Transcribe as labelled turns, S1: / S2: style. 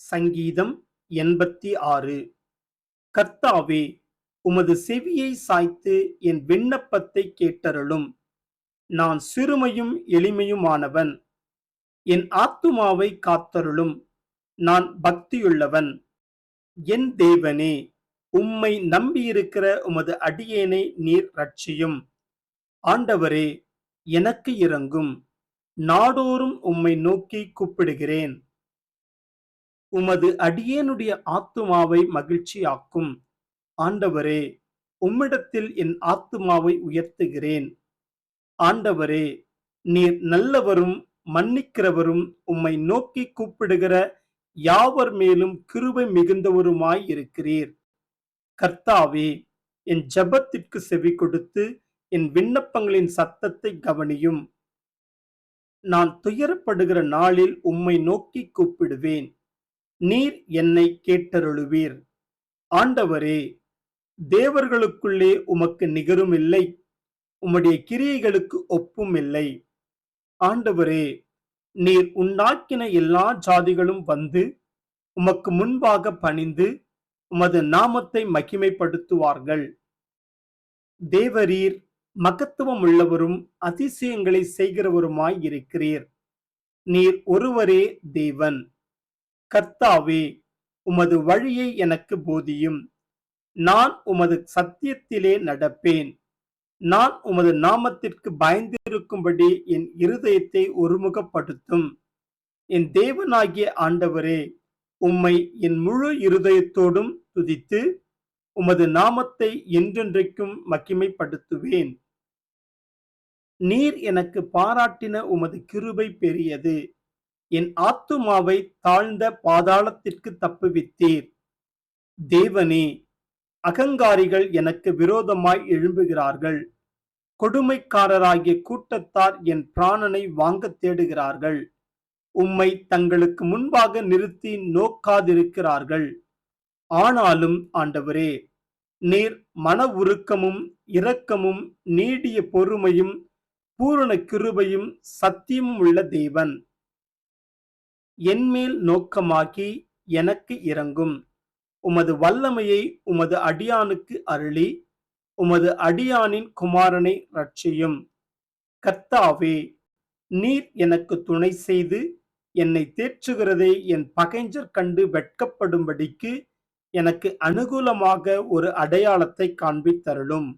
S1: சங்கீதம் எண்பத்தி ஆறு. கர்த்தாவே உமது செவியை சாய்த்து என் விண்ணப்பத்தை கேட்டருளும். நான் சிறுமையும் எளிமையுமானவன். என் ஆத்துமாவை காத்தருளும். நான் பக்தியுள்ளவன். என் தேவனே உம்மை நம்பியிருக்கிற உமது அடியேனை நீர் ரட்சியும் ஆண்டவரே எனக்கு இறங்கும் நாடோறும் உம்மை நோக்கி கூப்பிடுகிறேன். உமது அடியேனுடைய ஆத்துமாவை மகிழ்ச்சியாக்கும். ஆண்டவரே உம்மிடத்தில் என் ஆத்துமாவை உயர்த்துகிறேன். ஆண்டவரே நீர் நல்லவரும் மன்னிக்கிறவரும் உம்மை நோக்கி கூப்பிடுகிற யாவர் மேலும் கிருபை மிகுந்தவருமாய் இருக்கிறீர். கர்த்தாவே என் ஜெபத்திற்கு செவி கொடுத்து என் விண்ணப்பங்களின் சத்தத்தை கவனியும். நான் துயரப்படுகிற நாளில் உம்மை நோக்கி கூப்பிடுவேன். நீர் என்னை கேட்டருளுவீர். ஆண்டவரே தேவர்களுக்குள்ளே உமக்கு நிகரும் இல்லை. உம்முடைய கிரியைகளுக்கு ஒப்பும் இல்லை. ஆண்டவரே நீர் உண்டாக்கின எல்லா ஜாதிகளும் வந்து உமக்கு முன்பாக பணிந்து உமது நாமத்தை மகிமைப்படுத்துவார்கள். தேவரீர் மகத்துவம் உள்ளவரும் அதிசயங்களை செய்கிறவருமாய் இருக்கிறீர். நீர் ஒருவரே தேவன். கர்த்தாவே உமது வழியை எனக்கு போதியும். நான் உமது சத்தியத்திலே நடப்பேன். நான் உமது நாமத்திற்கு பயந்திருக்கும்படி என் இருதயத்தை ஒருமுகப்படுத்தும். என் தேவனாகிய ஆண்டவரே உம்மை என் முழு இருதயத்தோடும் துதித்து உமது நாமத்தை என்றென்றைக்கும் மகிமைப்படுத்துவேன். நீர் எனக்கு பாராட்டின உமது கிருபை பெரியது. என் ஆத்துமாவை தாழ்ந்த பாதாளத்திற்கு தப்புவித்தீர். தேவனே அகங்காரிகள் எனக்கு விரோதமாய் எழும்புகிறார்கள். கொடுமைக்காரராகிய கூட்டத்தார் என் பிராணனை வாங்க தேடுகிறார்கள். உம்மை தங்களுக்கு முன்பாக நிறுத்தி நோக்காதிருக்கிறார்கள். ஆனாலும் ஆண்டவரே நீர் மன உருக்கமும் இரக்கமும் நீடிய பொறுமையும் பூரண கிருபையும் சத்தியமும் உள்ள தேவன். என்மேல் நோக்கமாக்கி எனக்கு இறங்கும் உமது வல்லமையை உமது அடியானுக்கு அருளி உமது அடியானின் குமாரனை ரட்சியும் கர்த்தாவே நீர் எனக்கு துணை செய்து என்னை தேற்றுகிறதை என் பகைஞ்சர் கண்டு வெட்கப்படும்படிக்கு எனக்கு அனுகூலமாக ஒரு அடையாளத்தை காண்பித்தருளும்.